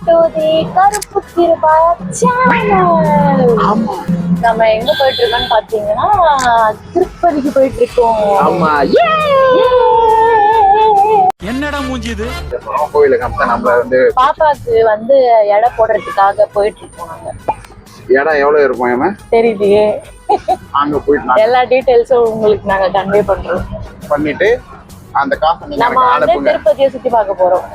கருப்பு கிருபா சேனல் நம்ம எங்க போயிட்டு இருக்கோம்னு பாத்தீங்கன்னா திருப்பதிக்கு போயிட்டு இருக்கோம் ஆமா என்னடா மூஞ்சி இது? நம்ம வந்து பாப்பாக்கு வந்து எடை போடுறதுக்காக போயிட்டு இருக்கோம் நாங்க. இடம் எவ்வளவு இருக்கும் ஏமா தெரியலையே அங்க போயிட்டு எல்லா டீடைல்ஸும் உங்களுக்கு நாங்க கன்வே பண்றோம். பண்ணிட்டு அந்த காசை நீங்க நம்ம திருப்பதியை சுத்தி பார்க்க போறோம்.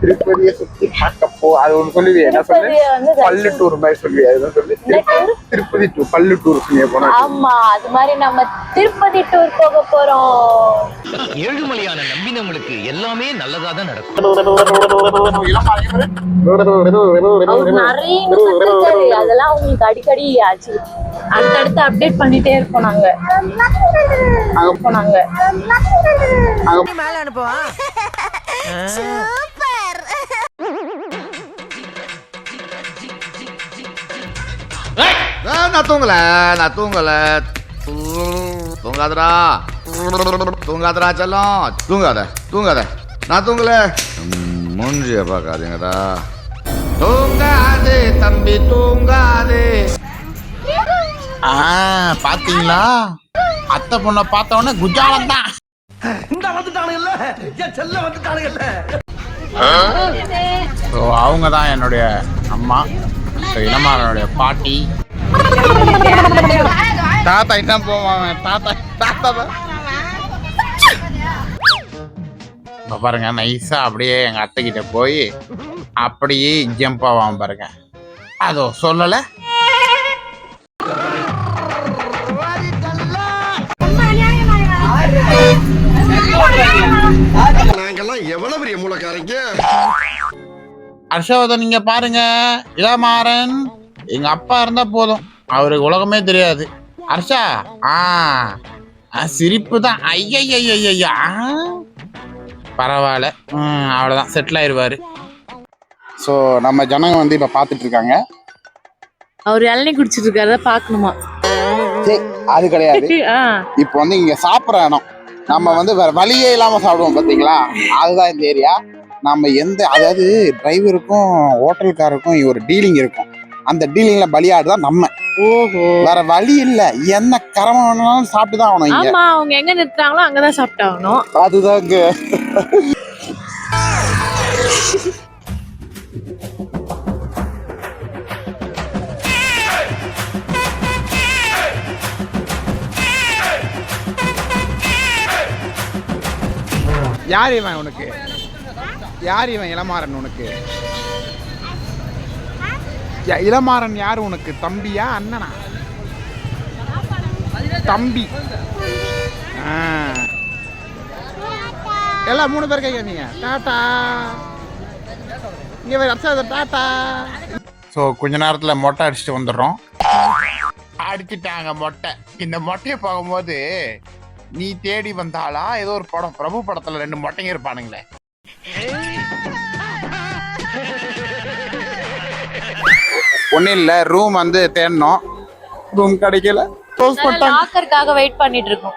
திருப்பதியை சுத்தி பார்க்க போ அது ஒண்ணு சொல்லுவியே என்ன சொல்லு பல்லு டூர் மாதிரி சொல்லுவியே சொல்லு என்ன tour? திருப்பதி டூர் பல்லு டூர் நீங்க போனா ஆமா அது மாதிரி நம்ம திருப்பதி டூர் போக போறோம். ஏழுமலையான நம்பினவங்களுக்கு எல்லாமே நல்லதா தான் நடக்கும். நிறைய. அதெல்லாம் உங்களுக்கு அடிக்கடி ஆச்சு. அடுத்தடுத்து அப்டேட் பண்ணிட்டே இருப்போம் நாங்க. இருப்போம் நாங்க நான் தூங்கல நான் தூங்கல. தூங்காதடா. தூங்காதடா செல்லம். தூங்காத தூங்காத. நான் தூங்கல. மூஞ்சிய பார்க்காதீங்கடா. தூங்காதே தம்பி தூங்காதே. ஆ பாத்தீங்களா அத்தை பொண்ணை பார்த்த உடனே குஜாலம் தான். இந்த வந்துட்டானுங்கல்ல. என் செல்ல வந்துட்டானுங்கல்ல. ஸோ அவங்க தான் என்னுடைய அம்மா. ஸோ பாட்டி. தாத்தா என்ன போவாங்க தாத்தா தாத்தா தான். இப்போ பாருங்க நைஸா அப்படியே எங்க அத்தைக்கிட்ட போய் அப்படியே ஜம்ப் ஆவான் பாருங்க. அதோ சொல்லலை? ஹர்ஷவர்தன் நீங்க பாருங்க. இளமாறன் எங்க அப்பா இருந்தா போதும். அவருக்கு உலகமே தெரியாது. ஹர்ஷா ஆ ஆ, சிரிப்பு தான். ஐயா பரவாயில்ல. ம், அவ்வளவுதான். செட்டில் ஆயிடுவாரு ஸோ நம்ம ஜனங்க வந்து இப்போ பார்த்துட்டு இருக்காங்க அவர் இளநீ குடிச்சிட்டு இருக்காரு. பாக்கணுமா? சரி, அது கிடையாது. இப்போ வந்து இங்க சாப்பிட்ற இடம். நம்ம வந்து வேற வழியே இல்லாம சாப்பிடுவோம் பாத்தீங்களா? அதுதான் இந்த ஏரியா நம்ம எந்த அதாவது டிரைவருக்கும் ஹோட்டல்காருக்கும் ஒரு டீலிங் இருக்கும். அந்த டீலிங்ல பலியாடு தான் நம்ம. ஓஹோ. வேற வழி இல்ல. என்ன கரம வேணாலும் சாப்பிட்டு தான் ஆகணும் இங்க. ஆமா அவங்க எங்க நிறுத்துறாங்களோ அங்கதான் சாப்பிட்டாகணும். அதுதாங்க. யார் இவன் உனக்கு? யார் இவன் இளமாறன் உனக்கு? யா- இளமாறன் யார் உனக்கு? தம்பியா அண்ணனா? தம்பி. எல்லாம் மூணு பேர் கைங்க நீங்க. டாட்டா இங்க வேற அர்ச்சா டாட்டா ஸோ கொஞ்ச நேரத்தில் மொட்டை அடிச்சுட்டு வந்துடுறோம். அடிச்சிட்டாங்க மொட்டை. இந்த மொட்டையை பார்க்கும்போது நீ தேடி வந்தாளா? ஏதோ ஒரு படம். பிரபு படத்துல ரெண்டு மொட்டைங்க இருப்பானுங்களே. ஒன்றும் இல்லை ரூம் வந்து தேடினோம். ரூம் கிடைக்கல. க்ளோஸ் பண்ணிட்டாங்க. லாக்கருக்காக வெயிட் பண்ணிட்டு இருக்கோம்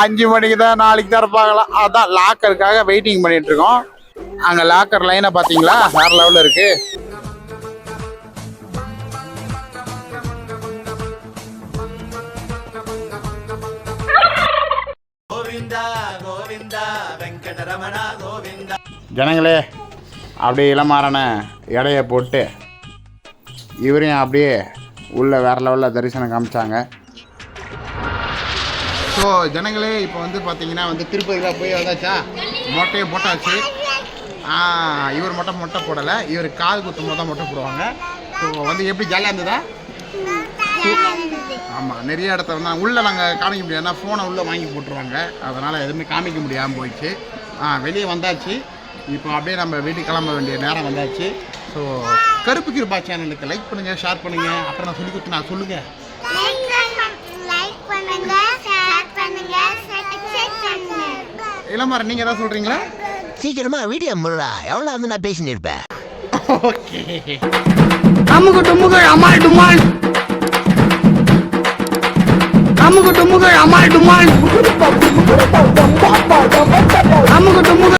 அஞ்சு மணிக்கு தான் நாளைக்கு தான் இருப்பாங்களாம் அதான் லாக்கருக்காக வெயிட்டிங் பண்ணிட்டு இருக்கோம் அங்க லாக்கர் லைனை பாத்தீங்களா? வேற லெவல்ல இருக்கு. ஜனங்களே அப்படியே இளமாறன எடைய போட்டு இவரையும் அப்படியே உள்ள வேற லெவலில் தரிசனம் காமிச்சாங்க. ஸோ ஜனங்களே இப்போ வந்து பார்த்தீங்கன்னா வந்து திருப்பதியில் போய் வந்தாச்சா? மொட்டையை போட்டாச்சு. இவர் மட்டும் மொட்டை போடலை. இவர் காது குத்தும் போது தான் மொட்டை போடுவாங்க. ஸோ வந்து எப்படி ஜாலியாக இருந்ததா? ஆமாம் நிறைய இடத்துல வந்து உள்ளே நாங்கள் காமிக்க முடியாது. ஏன்னா ஃபோனை உள்ளே வாங்கி போட்டுருவாங்க. அதனால் எதுவுமே காமிக்க முடியாமல் போயிடுச்சு. ஆ வெளியே வந்தாச்சு. இப்போ அப்படியே நம்ம வீட்டுக்கு கிளம்ப வேண்டிய நேரம் வந்தாச்சு. ஸோ கருப்பு கிருபா சேனலுக்கு லைக் பண்ணுங்கள் ஷேர் பண்ணுங்கள் அப்புறம் நான் சொல்லி கொடுத்து நான் சொல்லுங்கள் பண்ணுங்க பண்ணுங்க பண்ணுங்க இளமாரி நீங்கள் எதாவது சொல்கிறீங்களா சீக்கிரமா வீடியோ முடுறா எவ்வளவு வந்து நான் பேசிட்டு இருப்பேன். ஓகே. அமுகு டுமுகு அமால் டுமால். அமுகு டுமுகு அமால் டுமால். அமுகு டுமுகு